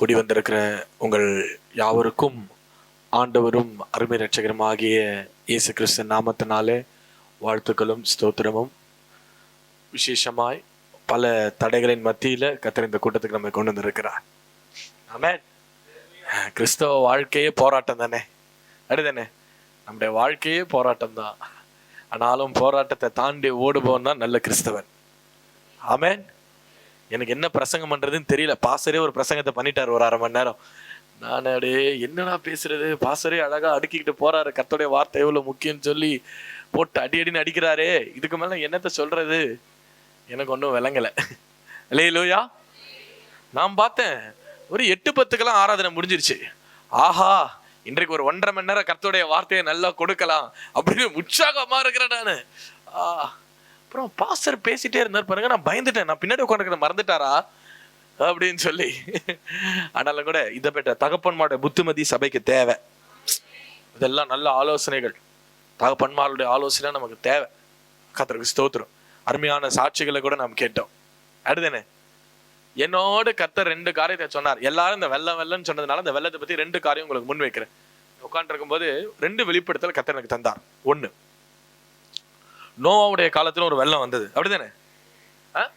கூடி வந்திருக்கிற உங்கள் யாவருக்கும் ஆண்டவரும் அருமை ரட்சகரும் ஆகிய இயேசு கிறிஸ்து நாமத்தினாலே வாழ்த்துக்களும் ஸ்தோத்திரமும். விசேஷமாய் பல தடைகளின் மத்தியில கத்திர இந்த கூட்டத்துக்கு நம்ம கொண்டு வந்திருக்கிறார். ஆமே கிறிஸ்தவ வாழ்க்கையே போராட்டம் தானே? அடுதானே நம்முடைய வாழ்க்கையே போராட்டம் தான். ஆனாலும் போராட்டத்தை தாண்டி ஓடுபவன் தான் நல்ல கிறிஸ்தவன். ஆமேன் எனக்கு என்ன பிரசங்கம் பண்றதுன்னு தெரியல. பாசரே ஒரு பிரசங்கத்தை பண்ணிட்டார் ஒரு அரை மணி நேரம். நான் அப்படியே என்னடா பேசுறது? பாசரே அழகா அடுக்கிக்கிட்டு போறாரு. கத்தோடைய வார்த்தை எவ்வளவு முக்கியம்னு சொல்லி போட்டு அடி அடின்னு அடிக்கிறாரே. இதுக்கு மேல என்னத்த சொல்றது? எனக்கு ஒன்றும் விளங்கல. இல்லையிலோயா நான் பார்த்தேன் ஒரு எட்டு பத்துக்கெல்லாம் ஆராதனை முடிஞ்சிருச்சு. ஆஹா இன்றைக்கு ஒரு ஒன்றரை மணி நேரம் கர்த்தருடைய வார்த்தையை நல்லா கொடுக்கலாம் அப்படின்னு உற்சாகமா இருக்கிறேன் நான். ஆ அப்புறம் பாஸ்டர் பேசிட்டே இருந்தார். பாருங்க நான் பயந்துட்டேன். நான் பின்னாடி உட்காந்துக்கிறத மறந்துட்டாரா? அப்படின்னு சொல்லி. ஆனாலும் கூட இதை பெற்ற தகப்பன்மாருடைய புத்திமதி சபைக்கு தேவை. இதெல்லாம் நல்ல ஆலோசனைகள். தகப்பன்மாருடைய ஆலோசனை நமக்கு தேவை. கத்தருக்கு ஸ்தோத்திரம். அருமையான சாட்சிகளை கூட நாம் கேட்டோம். அடுத்தனே என்னோட கத்தர் ரெண்டு காரியத்தை சொன்னார். எல்லாரும் இந்த வெள்ளம் வெள்ளம்னு சொன்னதுனால இந்த வெள்ளத்தை பத்தி ரெண்டு காரியம் உங்களுக்கு முன் வைக்கிறேன். உட்காந்துருக்கும் போது ரெண்டு வெளிப்படுத்தல் கத்தர் எனக்கு தந்தார். ஒன்று நோவாவுடைய காலத்தில் ஒரு வெள்ளம் வந்தது. அப்படிதானே? ஆ?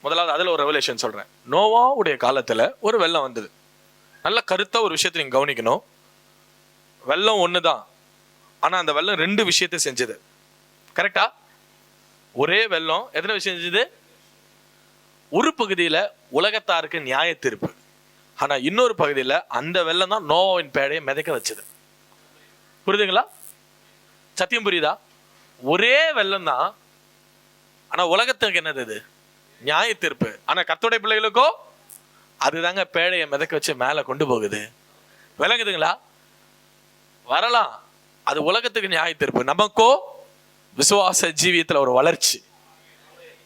முதலாவது அதில் ஒரு ரெவலேஷன் சொல்கிறேன் நோவாவுடைய காலத்தில் ஒரு வெள்ளம் வந்தது. நல்ல கருத்தாக ஒரு விஷயத்தை நீங்கள் கவனிக்கணும். வெள்ளம் ஒன்று தான் ஆனால் அந்த வெள்ளம் ரெண்டு விஷயத்தை செஞ்சது. கரெக்டா ஒரே வெள்ளம் எத்தனை விஷயம் செஞ்சது? ஒரு பகுதியில் உலகத்தாருக்கு நியாய தீர்ப்பு. ஆனால் இன்னொரு பகுதியில் அந்த வெள்ளம் தான் நோவாவின் பேடையை மிதக்க வச்சது. புரியுதுங்களா? சத்தியம் புரியுதா? ஒரே வெள்ளம் தான் ஆனா உலகத்துக்கு என்னது இது? நியாய தீர்ப்பு ஆனா கத்தோடைய பிள்ளைகளுக்கோ அதுதாங்க பேழையை மிதக்க வச்சு மேல கொண்டு போகுது. விளங்குதுங்களா? வரலாம். அது உலகத்துக்கு நியாய தீர்ப்பு நமக்கோ விசுவாச ஜீவியத்துல ஒரு வளர்ச்சி.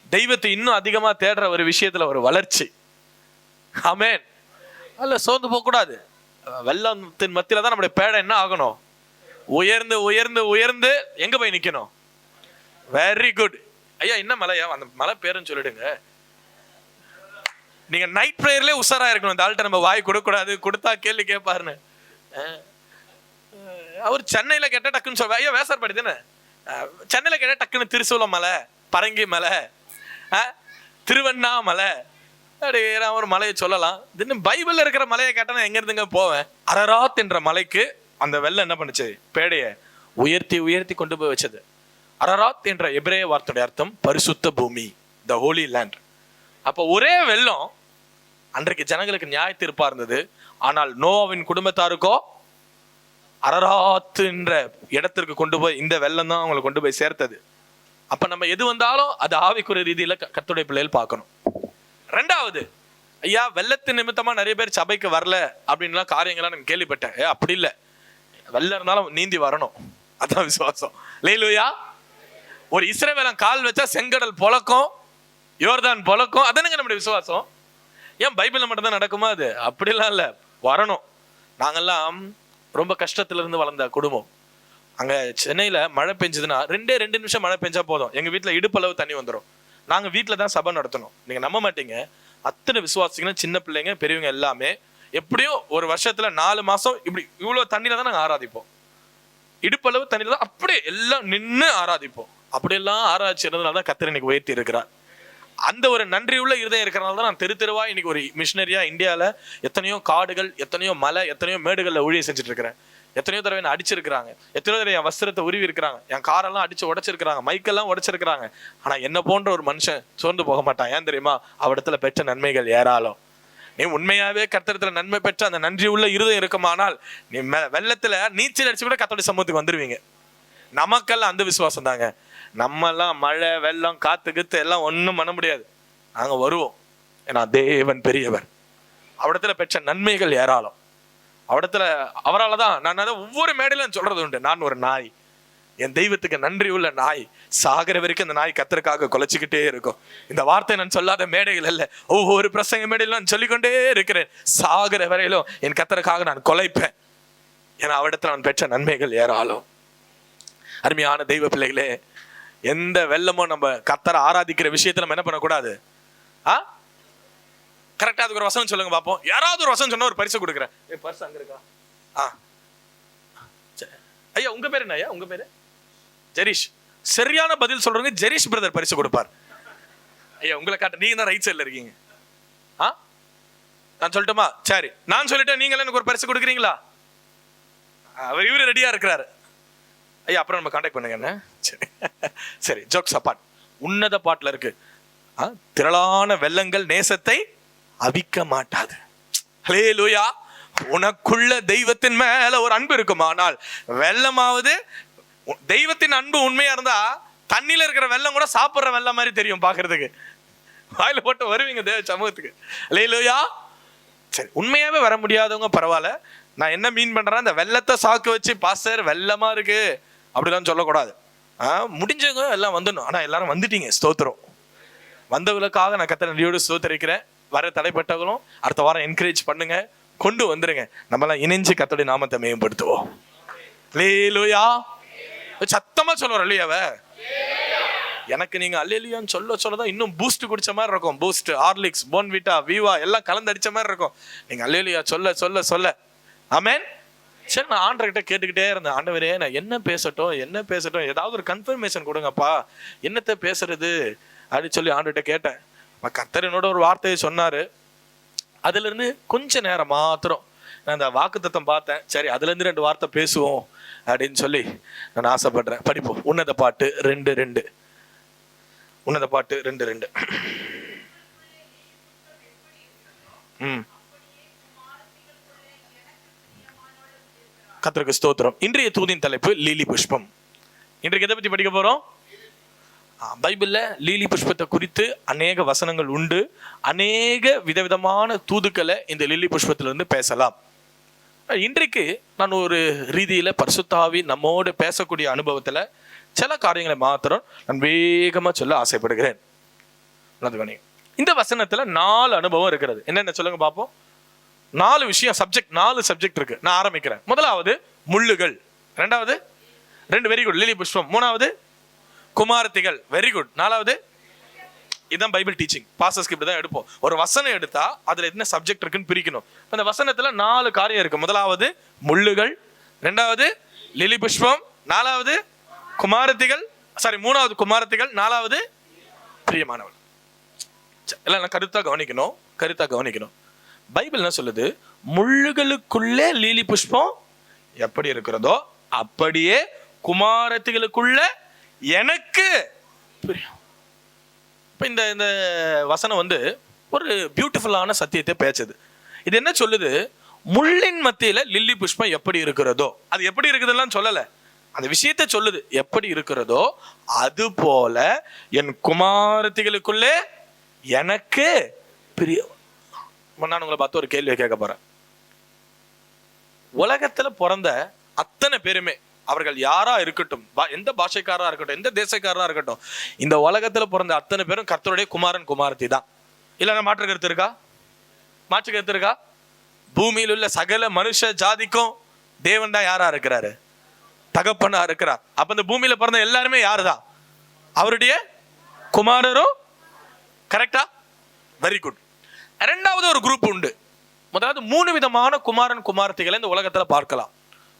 தெய்வத்தை இன்னும் அதிகமா தேடுற ஒரு விஷயத்துல ஒரு வளர்ச்சி. ஆமென். அல்ல சோர்ந்து போக கூடாது வெள்ளத்தின் மத்தியில தான் நம்முடைய பேடை என்ன ஆகணும்? உயர்ந்து உயர்ந்து உயர்ந்து எங்க போய் நிக்கணும்? வெரி குட் ஐயா என்ன மலையா? அந்த மலை பேருன்னு சொல்லிடுங்க. நீங்க நைட் ப்ரேயர்லயே உஷாரா இருக்கணும். இந்த ஆள்கிட்ட நம்ம வாய் கொடுக்கக்கூடாது. கொடுத்தா கேள்வி கேட்பாருன்னு. அவர் சென்னையில கேட்டா டக்குன்னு சொல்ல ஐயா வேசார்பாடி தானே? அஹ், சென்னையில கேட்டா டக்குன்னு திருசூலம் மலை பரங்கி மலை திருவண்ணாமலை. அப்படி நான் ஒரு மலையை சொல்லலாம். தின்னு பைபிள்ல இருக்கிற மலையை கேட்டா நான் எங்க இருந்துங்க போவேன்? அரராத் என்ற மலைக்கு அந்த வெள்ளம் என்ன பண்ணுச்சு? பேடைய உயர்த்தி உயர்த்தி கொண்டு போய் வச்சது. அரராத் என்ற எபிரேய வார்த்தையுடைய அர்த்தம் பரிசுத்த பூமி த ஹோலி லேண்ட் அப்போ ஒரே வெள்ளம் அன்றைக்கு ஜனங்களுக்கு நியாய தீர்ப்பா இருந்தது. ஆனால் நோவாவின் குடும்பத்தாருக்கோ அரராத் என்ற இடத்திற்கு கொண்டு போய் இந்த வெள்ளம் தான் அவங்களை கொண்டு போய் சேர்த்தது. அப்ப நம்ம எது வந்தாலும் அது ஆவிக்குரிய ரீதியில க- பிள்ளைகள் பார்க்கணும். ரெண்டாவது ஐயா வெள்ளத்து நிமித்தமா நிறைய பேர் சபைக்கு வரல அப்படின்லாம் காரியங்கள்லாம் நான் கேள்விப்பட்டேன். ஏ அப்படி இல்லை. வெள்ளம் இருந்தாலும் நீந்தி வரணும். அதான் விசுவாசம். லேலுயா? ஒரு இஸ்ரேவேலம் கால் வச்சா செங்கடல் பொழக்கும் யோர்தான் பொழக்கும். அதானுங்க நம்முடைய விசுவாசம்? ஏன் பைபிளில் மட்டும்தான் நடக்குமா அது? அப்படிலாம் இல்லை. வரணும். நாங்கெல்லாம் ரொம்ப கஷ்டத்துலேருந்து வளர்ந்த குடும்பம். அங்கே சென்னையில் மழை பெஞ்சதுன்னா ரெண்டே ரெண்டு நிமிஷம் மழை பெஞ்சா போதும். எங்கள் வீட்டில் இடுப்பளவு தண்ணி வந்துடும் நாங்கள் வீட்டில் தான் சபை நடத்தணும். நீங்கள் நம்ப மாட்டீங்க. அத்தனை விசுவாசிகளும் சின்ன பிள்ளைங்க பெரியவங்க எல்லாமே எப்படியும் ஒரு வருஷத்தில் நாலு மாதம் இப்படி இவ்வளோ தண்ணியில் தான் நாங்கள் ஆராதிப்போம். இடுப்பளவு தண்ணியில் தான் அப்படியே எல்லாம் நின்று ஆராதிப்போம். அப்படியெல்லாம் ஆராய்ச்சி இருந்ததுனால தான் கத்தர் இன்னைக்கு உயர்த்தி இருக்கிறார். அந்த ஒரு நன்றியுள்ள இருதயம் இருக்கிறனால தான் நான் தெரு தெருவா இன்னைக்கு ஒரு மிஷினரியா இந்தியாவில் எத்தனையோ காடுகள் எத்தனையோ மலை எத்தனையோ மேடுகளில் ஊழியை செஞ்சுட்டு இருக்கிறேன் எத்தனையோ தடவை என்ன அடிச்சிருக்கிறாங்க. எத்தனையோ தடவை என் வஸ்திரத்தை உருவி இருக்கிறாங்க என் காரெல்லாம் அடிச்சு உடைச்சிருக்கிறாங்க. மைக்கெல்லாம் உடைச்சிருக்கிறாங்க. ஆனால் என்ன போன்ற ஒரு மனுஷன் சோர்ந்து போக மாட்டான். ஏன் தெரியுமா? அவடத்துல பெற்ற நன்மைகள் ஏராளம். நீ உண்மையாவே கத்திரத்துல நன்மை பெற்ற அந்த நன்றி உள்ள இருதயம் இருக்குமானால் நீ வெள்ளத்துல நீச்சல் அடிச்சு கூட கத்தோட சமூகத்துக்கு வந்துருவீங்க. நமக்கெல்லாம் அந்த விசுவாசம் தாங்க. நம்மெல்லாம் மழை வெள்ளம் காத்து கித்து எல்லாம் ஒன்றும் பண்ண முடியாது. நாங்கள் வருவோம். ஏன்னா தேவன் பெரியவர். அவடத்துல பெற்ற நன்மைகள் ஏராளம். அவடத்துல அவரால் தான் நான் அதை ஒவ்வொரு மேடையிலும் சொல்றது உண்டு. நான் ஒரு நாய். என் தெய்வத்துக்கு நன்றி உள்ள நாய். சாகிற வரைக்கும் அந்த நாய் கத்தருக்காக குலைச்சிக்கிட்டே இருக்கும். இந்த வார்த்தை நான் சொல்லாத மேடைகள் அல்ல. ஒவ்வொரு பிரசங்க மேடையிலும் நான் சொல்லிக்கொண்டே இருக்கிறேன். சாகிற வரையிலும் என் கத்தருக்காக நான் கொலைப்பேன். ஏன்னா அவடத்துல நான் பெற்ற நன்மைகள் ஏராளம். அருமையான தெய்வ பிள்ளைகளே எந்த வெள்ளமும் நம்ம கத்தரை ஆராதிக்கிற விஷயத்துல நம்ம என்ன பண்ணக்கூடாது? ஆ? கரெக்டா அதுக்கு ஒரு வசனம் சொல்லுங்க பாப்போம். யாராவது ஒரு வசனம் சொன்னா ஒரு பரிசு கொடுக்குறேன் ஏ பரிசு அங்க இருக்கா? ஆ. ஐயா உங்க பேர் என்ன ஐயா? உங்க பேரு? ஜெரீஷ். சரியான பதில் சொல்றவங்க ஜெரீஷ் பிரதர் பரிசு கொடுப்பார். ஐயா உங்களை காட்ட நீங்க தான் ரைட் சைடுல இருக்கீங்க. ஆ? நான் சொல்லட்டுமா? சரி. நான் சொல்லிட்டேன் நீங்க எனக்கு ஒரு பரிசு கொடுக்குறீங்களா? அவர் இவரு ரெடியா இருக்கிறாரு. ஐயா அப்புறம் நம்ம காண்டாக்ட் பண்ணுங்க என்ன? சரி. சரி ஜோக்ஸ் அப்பாட் உன்னத பாட்டில் இருக்கு. ஆ, திரளான வெள்ளங்கள் நேசத்தை அவிக்க மாட்டாது. ஹலே லூயா உனக்குள்ள தெய்வத்தின் மேல ஒரு அன்பு இருக்குமானால் வெள்ளமாவது தெய்வத்தின் அன்பு உண்மையா இருந்தா தண்ணியில இருக்கிற வெள்ளம் கூட சாப்பிடுற வெள்ளம் மாதிரி தெரியும் பாக்குறதுக்கு. வாயில போட்டு வருவீங்க தேவ சமூகத்துக்கு. ஹலே லூயா சரி உண்மையாவே வர முடியாதவங்க பரவாயில்ல. நான் என்ன மீன் பண்றேன் அந்த வெள்ளத்தை சாக்கு வச்சு பாஸ்டர் வெள்ளமா இருக்கு. அப்படிலாம் சொல்லக்கூடாது. ஆ, முடிஞ்சவங்க எல்லாம் வந்துடணும். ஆனால் எல்லாரும் வந்துட்டீங்க ஸ்தோத்திரம். வந்தவங்களுக்காக நான் கத்த நன்றியோடு ஸ்தோத்தரிக்கிறேன். வர தடைப்பட்டவங்களும் அடுத்த வாரம் என்கரேஜ் பண்ணுங்க. கொண்டு வந்துருங்க. நம்மலாம் இணைஞ்சு கத்தோடைய நாமத்தை மேம்படுத்துவோம். லேலுயா சத்தமா சொல்லுவோம் இல்லையாவ எனக்கு நீங்க அல்லேலியான்னு சொல்ல சொல்லதான் இன்னும் பூஸ்ட் குடிச்ச மாதிரி இருக்கும். பூஸ்ட் ஹார்லிக்ஸ் போன்விட்டா வீவா எல்லாம் கலந்து அடிச்ச மாதிரி இருக்கும். நீங்க அல்லேலியா சொல்ல சொல்ல சொல்ல. ஆமேன் சரி நான் ஆண்டர்கிட்ட கேட்டுக்கிட்டே இருந்தேன். ஆண்டவரே நான் என்ன பேசட்டும் என்ன பேசட்டும் ஏதாவது ஒரு கன்ஃபர்மேஷன் கொடுங்கப்பா. என்னத்த பேசுறது அப்படின்னு சொல்லி ஆண்டுகிட்ட கேட்டேன். அப்ப கர்த்தர் என்னோட ஒரு வார்த்தையை சொன்னாரு. அதுல இருந்து கொஞ்ச நேரம் மாத்திரம் நான் அந்த வாக்குத்தத்தம் பார்த்தேன். சரி அதுல இருந்து ரெண்டு வார்த்தை பேசுவோம் அப்படின்னு சொல்லி நான் ஆசைப்படுறேன். படிப்போம். உன்னத பாட்டு ரெண்டு ரெண்டு. உன்னத பாட்டு ரெண்டு ரெண்டு. ம். கத்திரக்கு ஸ்தோத்திரம். இன்றைய தூதின் தலைப்பு லீலி புஷ்பம். இன்றைக்கு எதை பத்தி படிக்க போறோம்? பைபிளில் லீலி புஷ்பத்தை குறித்து அநேக வசனங்கள் உண்டு. அநேக விதவிதமான தூதுக்களை இந்த லீலி புஷ்பத்திலிருந்து பேசலாம். இன்றைக்கு நான் ஒரு ரீதியில் பரிசுத்தாவி நம்மோடு பேசக்கூடிய அனுபவத்தில் சில காரியங்களை மாத்திரம் நான் வேகமாக சொல்ல ஆசைப்படுகிறேன். இந்த வசனத்தில் நாலு அனுபவம் இருக்கிறது. என்னென்ன சொல்லுங்க பார்ப்போம் நாலு விஷயம் சப்ஜெக்ட் நாலு சப்ஜெக்ட் இருக்கு. நான் ஆரம்பிக்கிறேன். முதலாவது முள்ளுகள். ரெண்டாவது ரெண்டு வெரி குட் லிலி புஷ்பம். மூணாவது குமாரத்திகள். வெரி குட் நாலாவது இதுதான் பைபிள் டீச்சிங் பாசஸ்க்கு இப்படி தான் எடுப்போம். ஒரு வசனம் எடுத்தா அதுல என்ன சப்ஜெக்ட் இருக்குன்னு பிரிக்கணும். அந்த வசனத்துல நாலு காரியம் இருக்கு. முதலாவது முள்ளுகள். ரெண்டாவது லிலி புஷ்பம். நாலாவது குமாரத்திகள். சாரி மூணாவது குமாரத்திகள். நாலாவது பிரியமானவள். எல்லாம் நான் கருத்தா கவனிக்கணும். கருத்தா கவனிக்கணும். பைபிள் என்ன சொல்லுது? முள்ளுகளுக்குள்ளே லீலி புஷ்பம் எப்படி இருக்கிறதோ அப்படியே குமாரத்துகளுக்குள்ள எனக்கு இப்போ இந்த இந்த வசனம் வந்து ஒரு பியூட்டிஃபுல்லான சத்தியத்தை பேசுது இது என்ன சொல்லுது? முள்ளின் மத்தியில் லில்லி புஷ்பம் எப்படி இருக்கிறதோ. அது எப்படி இருக்குதுலாம் சொல்லலை. அந்த விஷயத்தை சொல்லுது. எப்படி இருக்கிறதோ அது போல என் குமாரத்திகளுக்குள்ளே எனக்கு பிரியம். நான் உங்களை பார்த்து ஒரு கேள்வியை கேட்க போறேன். உலகத்துல பிறந்த அத்தனை பேருமே அவர்கள் யாரா இருக்கட்டும் பா- எந்த பாஷைக்காரா இருக்கட்டும் எந்த தேசக்காரா இருக்கட்டும் இந்த உலகத்துல பிறந்த அத்தனை பேரும் கர்த்தருடைய குமாரன் குமாரத்தி தான். இல்லைன்னா மாற்று கருத்து இருக்கா? மாற்று கருத்து இருக்கா? பூமியில் உள்ள சகல மனுஷ ஜாதிக்கும் தேவன் தான் யாரா இருக்கிறாரு? தகப்பனா இருக்கிறார். அப்ப இந்த பூமியில பிறந்த எல்லாருமே யாருதான்? அவருடைய குமாரரும் கரெக்டா வெரி குட் இரண்டாவது ஒரு குரூப் உண்டு. முதலாவது மூணு விதமான குமாரன் குமாரத்திகளை இந்த உலகத்துல பார்க்கலாம்.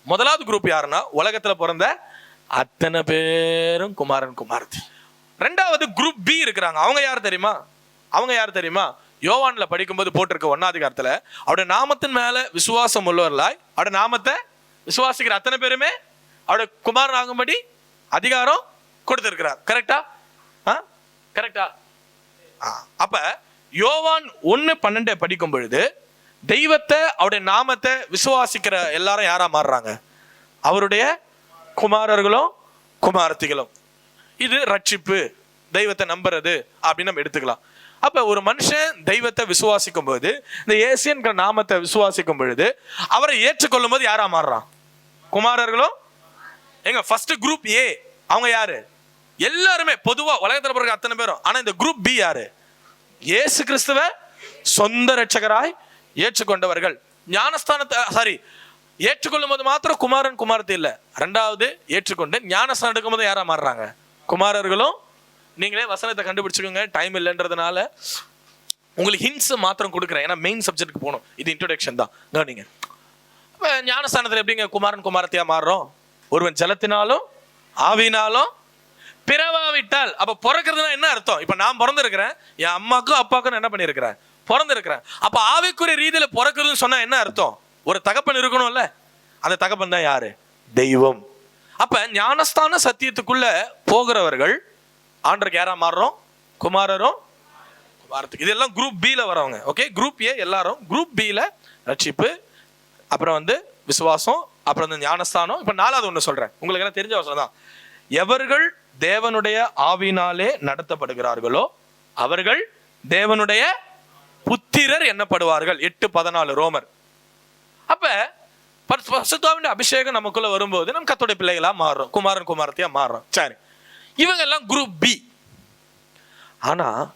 முதலாவது குரூப் யாருன்னா உலகத்துல பிறந்த அத்தனை பேரும் குமாரன் குமாரத்தி. ரெண்டாவது குரூப் பி இருக்கிறாங்க. அவங்க யார் தெரியுமா? அவங்க யார் தெரியுமா? யோவான்ல படிக்கும்போது போட்டிருக்க ஒன்னாதிகாரத்துல அவருடைய நாமத்தின் மேல விசுவாசம் உள்ளவர்களாய் அவருடைய நாமத்தை விசுவாசிக்கிற அத்தனை பேருமே அவருடைய குமாரன் ஆகும்படி அதிகாரம் கொடுத்திருக்கிறார். கரெக்டா ஆ? கரெக்டா ஆ, அப்ப யோவான் ஒன்று பன்னெண்டை படிக்கும் பொழுது தெய்வத்தை அவருடைய நாமத்தை விசுவாசிக்கிற எல்லாரும் யாரா மாறுறாங்க? அவருடைய குமாரர்களும் குமாரத்திகளும். இது ரட்சிப்பு தெய்வத்தை நம்புறது அப்படின்னு நம்ம எடுத்துக்கலாம். அப்ப ஒரு மனுஷன் தெய்வத்தை விசுவாசிக்கும் போது இந்த ஏசியன்கிற நாமத்தை விசுவாசிக்கும் பொழுது அவரை ஏற்றுக்கொள்ளும் போது யாரா மாறுறான்? குமாரர்களும் எங்க ஃபர்ஸ்ட் குரூப் ஏ அவங்க யாரு? எல்லாருமே பொதுவா உலகத்துல பிறகு அத்தனை பேரும். ஆனா இந்த குரூப் பி யாரு? இயேசு கிறிஸ்துவ சொந்த ரட்சகராய் ஏற்றுக்கொண்டவர்கள். ஞானஸ்தானத்தை சாரி ஏற்றுக்கொள்ளும் போது மாத்திரம் குமாரன் குமாரத்தை இல்லை. ரெண்டாவது ஏற்றுக்கொண்டு ஞானஸ்தானம் எடுக்கும் போது யாரா மாறுறாங்க? குமாரர்களும் நீங்களே வசனத்தை கண்டுபிடிச்சுக்கோங்க டைம் இல்லைன்றதுனால உங்களுக்கு ஹின்ஸ் மாத்திரம் கொடுக்குறேன். ஏன்னா மெயின் சப்ஜெக்ட்டுக்கு போகணும். இது இன்ட்ரோடக்ஷன் தான். கவனிங்க. இப்போ ஞானஸ்தானத்தில் எப்படிங்க குமாரன் குமாரத்தையா மாறுறோம்? ஒருவன் ஜலத்தினாலும் ஆவினாலும் பிறவாவிட்டால் அப்ப பிறக்கிறதுனா என்ன அர்த்தம்? இப்ப நான் பிறந்திருக்கிறேன் என் அம்மாக்கும் அப்பாக்கும் நான் என்ன பண்ணியிருக்கிறேன்? பிறந்திருக்கிறேன். அப்ப ஆவிக்குரிய ரீதியில பிறக்கிறதுன்னு சொன்னா என்ன அர்த்தம்? ஒரு தகப்பன் இருக்கணும்ல. அந்த தகப்பன் தான் யாரு? தெய்வம். அப்ப ஞானஸ்தான சத்தியத்துக்குள்ள போகிறவர்கள் ஆண்டருக்கு யாரா மாறுறோம்? குமாரரும் குமாரத்துக்கு. இதெல்லாம் குரூப் பில வரவங்க. ஓகே குரூப் ஏ எல்லாரும் குரூப் பில ரட்சிப்பு அப்புறம் வந்து விசுவாசம் அப்புறம் இந்த ஞானஸ்தானம். இப்போ நாலாவது ஒன்று சொல்றேன். உங்களுக்கு எல்லாம் தெரிஞ்ச அவசரம் தான். எவர்கள் தேவனுடைய ஆவினாலே நடத்தப்படுகிறார்களோ அவர்கள் தேவனுடைய புத்திரர் என்னப்படுவார்கள். எட்டு பதினாலு ரோமர். அப்ப பரிசுத்தாவின் அபிஷேகம் நமக்குள்ள வரும்போது நம்ம கத்தோட பிள்ளைகளா மாறுறோம். குமாரன் குமாரத்தையா மாறுறோம். சரி. இவங்க எல்லாம் குரூப் பி ஆனா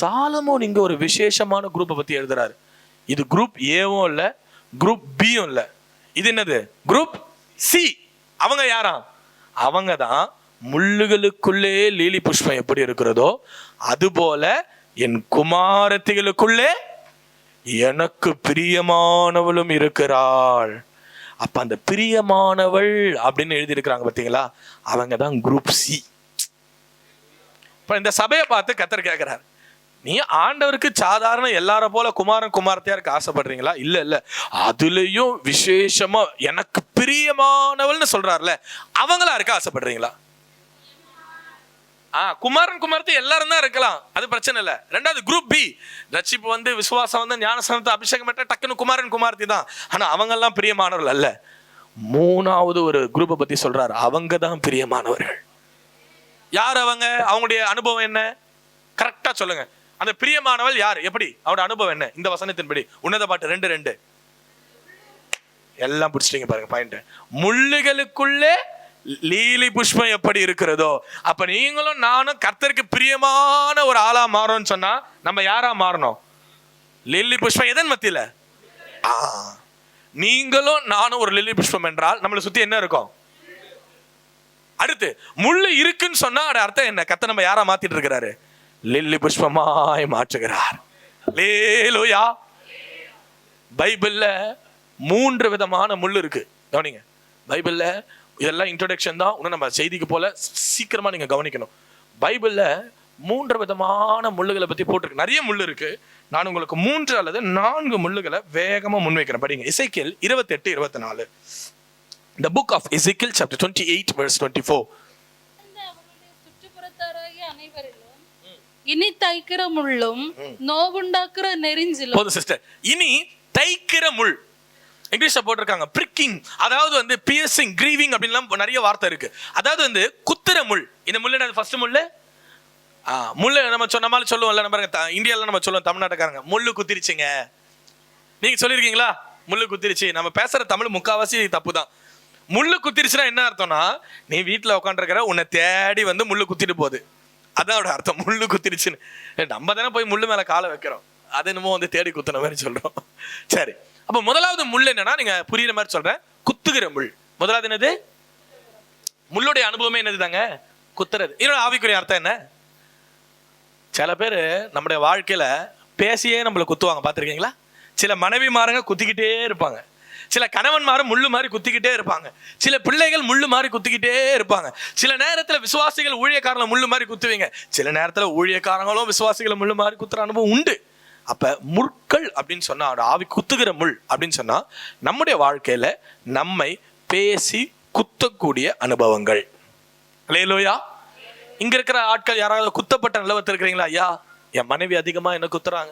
சாலமோன் இங்க ஒரு விசேஷமான குரூப்பை பத்தி எழுதுறாரு. இது குரூப் ஏவும் இல்ல குரூப் பியும் இல்ல. இது என்னது? குரூப் சி அவங்க யாரா? அவங்க தான் முள்ளுகளுக்குள்ளே லீலி புஷ்பம் எப்படி இருக்கிறதோ அதுபோல என் குமாரத்திகளுக்குள்ளே எனக்கு பிரியமானவளும் இருக்கிறாள். அப்ப அந்த பிரியமானவள் அப்படின்னு எழுதியிருக்கிறாங்க பார்த்தீங்களா? அவங்க தான் குரூப் சி இப்ப இந்த சபையை பார்த்து கத்தர் கேட்கிறார் நீ ஆண்டவருக்கு சாதாரண எல்லார போல குமாரன் குமாரத்தையா இருக்க ஆசைப்படுறீங்களா? இல்ல இல்ல. அதுலயும் விசேஷமா எனக்கு பிரியமானவள்னு சொல்றாருல அவங்களா இருக்க ஆசைப்படுறீங்களா? ஆ குமாரன் குமாரத்தை எல்லாரும் தான் இருக்கலாம். அது பிரச்சனை இல்லை. ரெண்டாவது குரூப் பி ரட்சிப்பு வந்து விசுவாசம் வந்து ஞானசனத்தை அபிஷேகம் பெற்ற டக்குன்னு குமாரன் குமாரத்தி தான். ஆனால் அவங்கெல்லாம் பிரியமானவர்கள் அல்ல. மூணாவது ஒரு குரூப்பை பற்றி சொல்கிறார் அவங்க தான் பிரியமானவர்கள். யார் அவங்க? அவங்களுடைய அனுபவம் என்ன? கரெக்டாக சொல்லுங்க. அந்த பிரியமானவள் யார்? எப்படி? அவரோட அனுபவம் என்ன? இந்த வசனத்தின்படி. உன்னத பாட்டு ரெண்டு ரெண்டு. எல்லாம் பிடிச்சிட்டீங்க பாருங்க பாயிண்ட் முள்ளுகளுக்குள்ளே லீலி புஷ்பம் எப்படி இருக்கிறதோ அப்ப நீங்களும் நானும் கர்த்தருக்கு பிரியமான ஒரு ஆளா மாறோம்னு சொன்னா நம்ம யாரா மாறணும்? லில்லி புஷ்பம் எதன் மத்தியில? ஆ. நீங்களும் நானும் ஒரு லில்லி புஷ்பம் என்றால் நம்மளை சுத்தி என்ன இருக்கும்? அடுத்து முள்ளு இருக்குன்னு சொன்னா அது அர்த்தம் என்ன? கத்த நம்ம யாரா மாத்திட்டு இருக்கிறாரு? லில்லி புஷ்பமாய் மாற்றுகிறார். லேலுயா பைபிள்ல மூன்று விதமான முள் இருக்கு. கவனிங்க. பைபிள்ல இதெல்லாம் இன்ட்ரோடக்ஷன் தான். இன்னும் நம்ம செய்திக்கு போல சீக்கிரமா நீங்க கவனிக்கணும். பைபிள்ல மூன்று விதமான முள்ளுகளை பத்தி போட்டிருக்கு. நிறைய முள் இருக்கு. நான் உங்களுக்கு மூன்று அல்லது நான்கு முள்ளுகளை வேகமா முன்வைக்கிறேன். படிங்க. இசைக்கியல் இருபத்தெட்டு இருபத்தி நாலு The book of Ezekiel, chapter 28, verse 24. இந்த அவருடைய சுற்றுப்புறத்தாராகிய அனைவரிலும் இனி தைக்கிற முள்ளும் நோவுண்டாக்குற நெறிஞ்சிலும் போதும் சிஸ்டர் இனி தைக்கிற முள். இங்கிலீஷில் போட்டிருக்காங்க. பிரிக்கிங் அதாவது வந்து பியர்சிங் கிரீவிங் அப்படின்லாம் நிறைய வார்த்தை இருக்கு. அதாவது வந்து குத்துற முள். இந்த முள் என்ன ஃபர்ஸ்ட் முள்ளு? ஆ, முள்ளு நம்ம சொன்ன மாதிரி சொல்லுவோம்ல நம்ம த- நம்ம சொல்லுவோம் தமிழ்நாட்டுக்காரங்க. முள்ளு குத்திருச்சுங்க. நீங்கள் சொல்லியிருக்கீங்களா முள்ளு குத்திருச்சு. நம்ம பேசுகிற தமிழ் முக்காவாசி தப்பு தான் முள்ளு குத்திருச்சுன்னா என்ன அர்த்தம்னா நீ வீட்டில் உட்காந்துருக்கிற உன்னை தேடி வந்து முள்ளு குத்திட்டு போகுது. அதான் அதோட அர்த்தம். முள்ளு குத்திருச்சுன்னு. நம்ம தானே போய் முள்ளு மேலே காலை வைக்கிறோம். அது என்னமோ வந்து தேடி குத்துன மாதிரி சொல்கிறோம் சரி. அப்ப முதலாவது முள் என்னன்னா நீங்க புரியுற மாதிரி சொல்றேன். குத்துகிற முள். முதலாவது என்னது? முள்ளுடைய அனுபவமே என்னது தாங்க குத்துறது. இதோட ஆவிக்குரிய அர்த்தம் என்ன? சில பேர் நம்முடைய வாழ்க்கையில பேசியே நம்மளை குத்துவாங்க. பார்த்துருக்கீங்களா? சில மனைவிமாருங்க குத்திக்கிட்டே இருப்பாங்க. சில கணவன் மாறும் முள்ளு மாதிரி குத்திக்கிட்டே இருப்பாங்க. சில பிள்ளைகள் முள்ளு மாதிரி குத்திக்கிட்டே இருப்பாங்க. சில நேரத்தில் விசுவாசிகள் ஊழியக்காரங்களை முள்ளு மாதிரி குத்துவீங்க. சில நேரத்தில் ஊழியக்காரங்களும் விசுவாசிகளை முள்ளு மாதிரி குத்துற அனுபவம் உண்டு. அப்ப முற்கள் அப்படின்னு சொன்னா ஒரு ஆவி குத்துகிற முள் அப்படின்னு சொன்னா நம்முடைய வாழ்க்கையில நம்மை பேசி குத்தக்கூடிய அனுபவங்கள். லேலோயா இங்க இருக்கிற ஆட்கள் யாராவது குத்தப்பட்ட நிலவரத்தில் இருக்கிறீங்களா? ஐயா என் மனைவி அதிகமா என்ன குத்துறாங்க.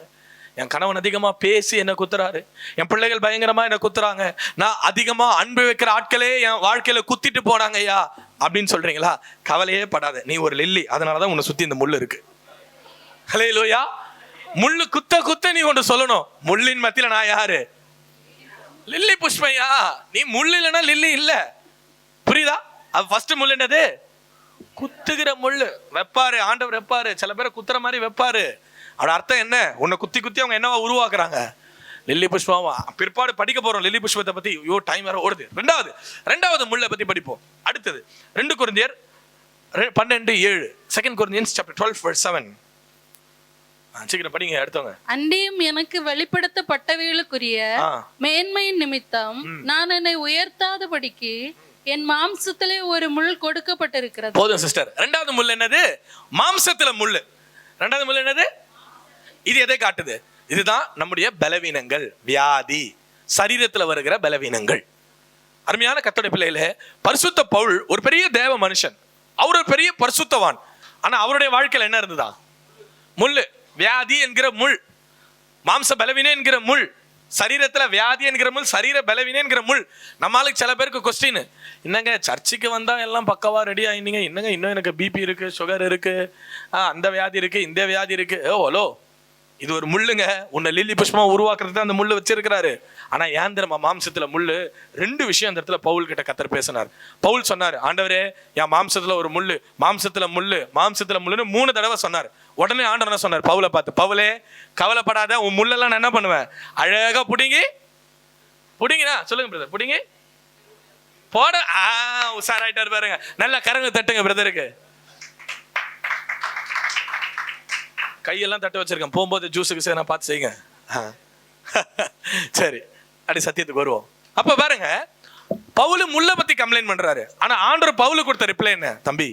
என் கணவன் அதிகமா பேசி என்ன குத்துறாரு. என் பிள்ளைகள் பயங்கரமா என்ன குத்துறாங்க. நான் அதிகமா அன்பு வைக்கிற ஆட்களே என் வாழ்க்கையில குத்திட்டு போனாங்க ஐயா. அப்படின்னு சொல்றீங்களா? கவலையே படாத. நீ ஒரு லில்லி. அதனாலதான் உன்னை சுத்தி இந்த முள் இருக்கு. ஹலே லோயா முள்ளு குத்த குத்த நீ ஒன்று சொல்லணும். முள்ளின் மத்தியில் நான் யாரு? லில்லி புஷ்பையா? நீ முள்ளு இல்லைன்னா லில்லி இல்லை. புரியுதா? அது ஃபர்ஸ்ட் முள் என்னது? குத்துகிற முள்ளு வெப்பாரு ஆண்டவர் வெப்பாரு. சில பேரை குத்துற மாதிரி வெப்பாரு. அவட அர்த்தம் என்ன? உன்னை குத்தி குத்தி அவங்க என்னவா உருவாக்குறாங்க? லில்லி புஷ்பம் பிற்பாடு படிக்க போறோம் லில்லி புஷ்பத்தை பத்தி. ஐயோ டைம் வேற ஓடுது. ரெண்டாவது ரெண்டாவது முள்ளை பத்தி படிப்போம். அடுத்தது ரெண்டு குருந்தியர் ரெ- பன்னெண்டு ஏழு. Second Corinthians chapter twelve seven சீக்கிரம் படிங்க எடுத்தவங்க அண்டியும் எனக்கு வெளிப்படுத்தப்பட்டவைகளுக்குரிய மேன்மையின் நிமித்தம் நான் என்னை உயர்த்தாதபடிக்கு என் மாம்சத்திலே ஒரு முள் கொடுக்கப்பட்டிருக்கிறது. போதும் சிஸ்டர் ரெண்டாவது முள் என்னது? மாம்சத்துல முள் ரெண்டாவது முள் என்னது? இது எதை காட்டுது? இதுதான் நம்முடைய பலவீனங்கள் வியாதி. சரீரத்துல வருகிற பலவீனங்கள். அருமையான கத்தோட பிள்ளையில பரிசுத்த பவுல் ஒரு பெரிய தேவ மனுஷன். அவர் ஒரு பெரிய பரிசுத்தவான். ஆனா அவருடைய வாழ்க்கையில என்ன இருந்ததா? முள்ளு. வியாதி என்கிற முள் மாம்ச பலவீனம் என்கிற முள் சரீரத்தில் வியாதி என்கிற முள் சரீர பலவீனம் என்கிற முள் நம்மளுக்கு சில பேருக்கு கொஸ்டின் என்னங்க சர்ச்சுக்கு வந்தால் எல்லாம் பக்கவா ரெடி ஆயினீங்க? என்னங்க இன்னும் எனக்கு பிபி இருக்கு சுகர் இருக்கு ஆ, அந்த வியாதி இருக்கு இந்த வியாதி இருக்கு. ஓ ஹலோ இது ஒரு முள்ளுங்க. உன்னை லில்லி புஷ்பமாக உருவாக்குறது தான் அந்த முள்ளு வச்சிருக்கிறாரு. ஆனால் ஏன் தெரியுமா மாம்சத்துல முள்ளு? ரெண்டு விஷயம் அந்த இடத்துல பவுல் கிட்ட கத்தர் பேசினார். பவுல் சொன்னார் ஆண்டவரே என் மாம்சத்தில் ஒரு முள்ளு மாம்சத்தில் முள்ளு மாம்சத்தில் முள்ளுன்னு மூணு தடவை சொன்னார். உடனே ஆண்டவர் சொன்னார்? பவுலை பார்த்து பவுலே கவலைப்படாத உன் முள்ளெல்லாம் நான் என்ன பண்ணுவேன்? அழகாக பிடிங்கி பிடிங்கினா சொல்லுங்க பிரதர் பிடிங்கி போட. ஆ உஷாராயிட்டார் பாருங்க. நல்லா கரங்க தட்டுங்க பிரதருக்கு கையெல்லாம் தட்ட வச்சிருக்கேன். போகும்போது ஜூஸுக்கு சரி நான் பார்த்து செய்யுங்க. சரி அப்படி சத்தியத்துக்கு வருவோம். அப்ப பாருங்க பவுலு முள்ள பத்தி கம்ப்ளைண்ட் பண்றாரு. ஆனா ஆண்டவர் பவுலு கொடுத்த ரிப்ளை என்ன? தம்பி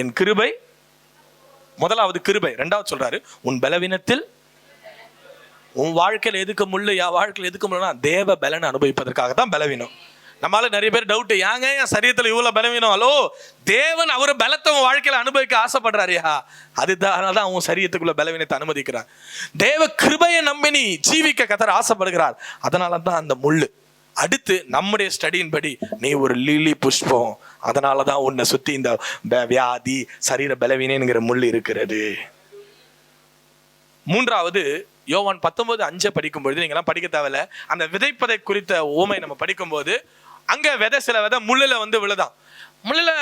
என் கிருபை முதலாவது கிருபை ரெண்டாவது சொல்றாரு உன் பலவீனத்தில் உன் வாழ்க்கையில எதுக்கு முள்ளு என் வாழ்க்கையில எதுக்கு முள்ளுனா தேவ பலனை அனுபவிப்பதற்காக தான் பலவீனம். நம்மளால நிறைய பேர் டவுட் ஏங்க என் சரீரத்தில் இவ்வளோ பலவீனம் ஹலோ தேவன் அவர் பலத்தை உன் வாழ்க்கையில் அனுபவிக்க ஆசைப்படுறாருயா? அதுதான் தான் அவன் சரீரத்துக்குள்ள பலவீனத்தை அனுமதிக்கிறான் தேவ கிருபையை நம்பி நீ ஜீவிக்க கதற ஆசைப்படுகிறார். அதனால தான் அந்த முள்ளு. அடுத்து நம்முடைய ஸ்டடியின் படி நீ ஒரு லிலி புஷ்பம். அதனால தான் உன்னை சுற்றி இந்த வியாதி சரீர பலவீனங்கிற முள் இருக்கிறது. மூன்றாவது யோவான் பத்தொன்பது அஞ்சை படிக்கும் பொழுது நீங்களாம் படிக்க தேவையில்ல. அந்த விதைப்பதை குறித்த ஓமை நம்ம படிக்கும்போது அங்கே விதை சில விதை முள்ளில் வந்து விழுதான். முள்ளில்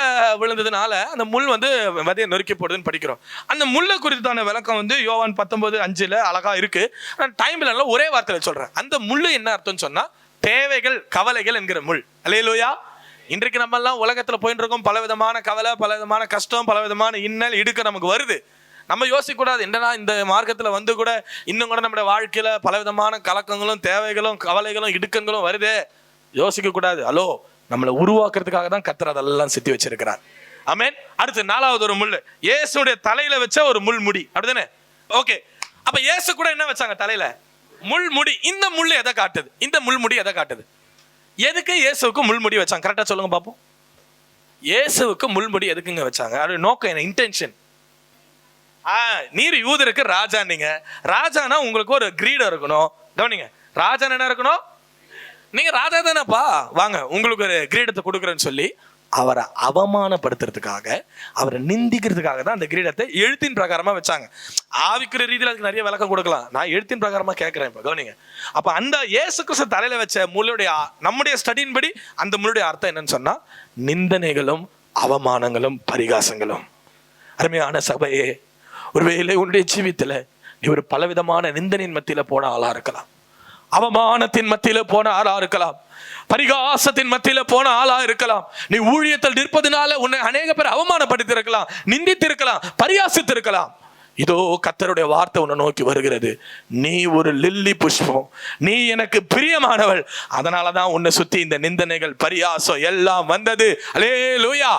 விழுந்ததுனால அந்த முள் வந்து விதையை நொறுக்கி போடுதுன்னு படிக்கிறோம். அந்த முள்ளை குறித்தான விளக்கம் வந்து யோவான் பத்தொன்பது அஞ்சில் அழகாக இருக்குது ஆனால் டைமில் இல்லைனால ஒரே வார்த்தையில் சொல்கிறேன் அந்த முள் என்ன அர்த்தம்னு சொன்னால் தேவைகள் கவலைகள் என்கிற முள். அலையலோயா இன்றைக்கு நம்ம எல்லாம் உலகத்தில் போயிட்டு இருக்கோம். பல விதமான கவலை பல விதமான கஷ்டம் பல விதமான இன்னல் இடுக்க நமக்கு வருது. நம்ம யோசிக்க கூடாது இந்த மார்க்கத்தில் வந்து கூட இன்னும் கூட நம்முடைய வாழ்க்கையில் பல விதமான கலக்கங்களும் தேவைகளும் கவலைகளும் இடுக்கங்களும் வருதே. யோசிக்க கூடாது ஹலோ நம்மளை உருவாக்குறதுக்காக தான் கத்தர் அதெல்லாம் சித்தி வச்சிருக்கிறார். ஆமென். அடுத்து நாலாவது ஒரு முள். இயேசுடைய தலையில வச்ச ஒரு முள் முடி. அப்படிதானே? ஓகே. அப்ப இயேசு கூட என்ன வச்சாங்க தலையில? முள் முடி. இந்த முள் எதை காட்டுது? இந்த முள் முடி எதை காட்டுது? எதுக்கு இயேசுவுக்கு முள்முடி வச்சாங்க? கரெக்டா சொல்லுங்க பாப்போம். இயேசுவுக்கு முள்முடி எதுக்குங்க வச்சாங்க? அது நோக்கம் என்ன? இன்டென்ஷன் ஆ நீர் யூதருக்கு ராஜா நீங்க ராஜானா உங்களுக்கு ஒரு கிரீடம் இருக்கணும். கவனிங்க. ராஜா என்ன இருக்கணும்? நீங்க ராஜா தானேப்பா? வாங்க உங்களுக்கு ஒரு கிரீடத்தை கொடுக்குறேன்னு சொல்லி அவரை அவமானப்படுத்துறதுக்காக அவரை நிந்திக்கிறதுக்காக தான் அந்த கிரீடத்தை எழுத்தின் பிரகாரமா வச்சாங்க. ஆவிக்கிற ரீதியில் அதுக்கு நிறைய விளக்கம் கொடுக்கலாம். நான் எழுத்தின் பிரகாரமா கேட்கிறேன் இப்போ கவனிங்க. அப்ப அந்த இயேசு கிறிஸ்து தலையில வச்ச முள்ளுடைய நம்முடைய ஸ்டடியின் படி அந்த முள்ளுடைய அர்த்தம் என்னன்னு சொன்னா நிந்தனைகளும் அவமானங்களும் பரிகாசங்களும். அருமையான சபையே ஒருவேளை உன்னுடைய ஜீவித்துல நீ ஒரு பலவிதமான நிந்தனின் மத்தியில போன ஆளா இருக்கலாம். அவமானத்தின் மத்தியில போன ஆளா இருக்கலாம். பரிகாசத்தின் மத்தியில போன ஆளா இருக்கலாம். நீ ஊழியத்தில் நிற்பதனால உன்னை அநேக பேர் அவமானப்படுத்தியிருக்கலாம் நிந்தித்திருக்கலாம் நிந்தித்து இதோ கத்தருடைய வார்த்தை உன்னை நோக்கி வருகிறது. நீ ஒரு லில்லி புஷ்பம். நீ எனக்கு பிரியமானவள். அதனால தான் உன்னை சுத்தி இந்த நிந்தனைகள் பரியாசம் எல்லாம் வந்தது. அலே லூயா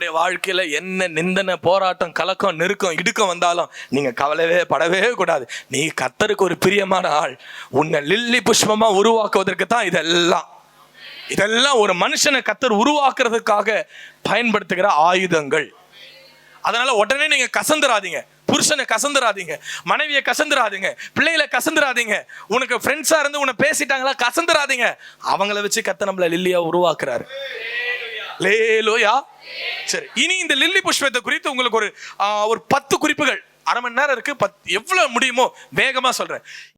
நம்முடைய வாழ்க்கையில என்ன நிந்தனை போராட்டம் கலக்கம் நெருக்கம் இடுக்கம் வந்தாலும் நீங்க கவலைவே படவே கூடாது. நீ கத்தருக்கு ஒரு பிரியமான ஆள். உன்னை லில்லி புஷ்பமா உருவாக்குவதற்கு தான் இதெல்லாம். இதெல்லாம் ஒரு மனுஷனை கத்தர் உருவாக்குறதுக்காக பயன்படுத்துகிற ஆயுதங்கள். அதனால உடனே நீங்க கசந்துராதீங்க புருஷனை கசந்துராதீங்க மனைவியை கசந்துராதீங்க பிள்ளைகளை கசந்துராதீங்க உனக்கு ஃப்ரெண்ட்ஸா இருந்து உன்னை பேசிட்டாங்களா? கசந்துராதீங்க அவங்கள வச்சு கத்த நம்மள லில்லியா உருவாக்குறாரு. லேலோயா சரி இனி இந்த லில்லி புஷ்பத்தை குறித்து உங்களுக்கு ஒரு ஒரு பத்து குறிப்புகள். அரை மணி நேரம் இருக்கு. பத் எவ்வளவு முடியுமோ வேகமா சொல்றேன்.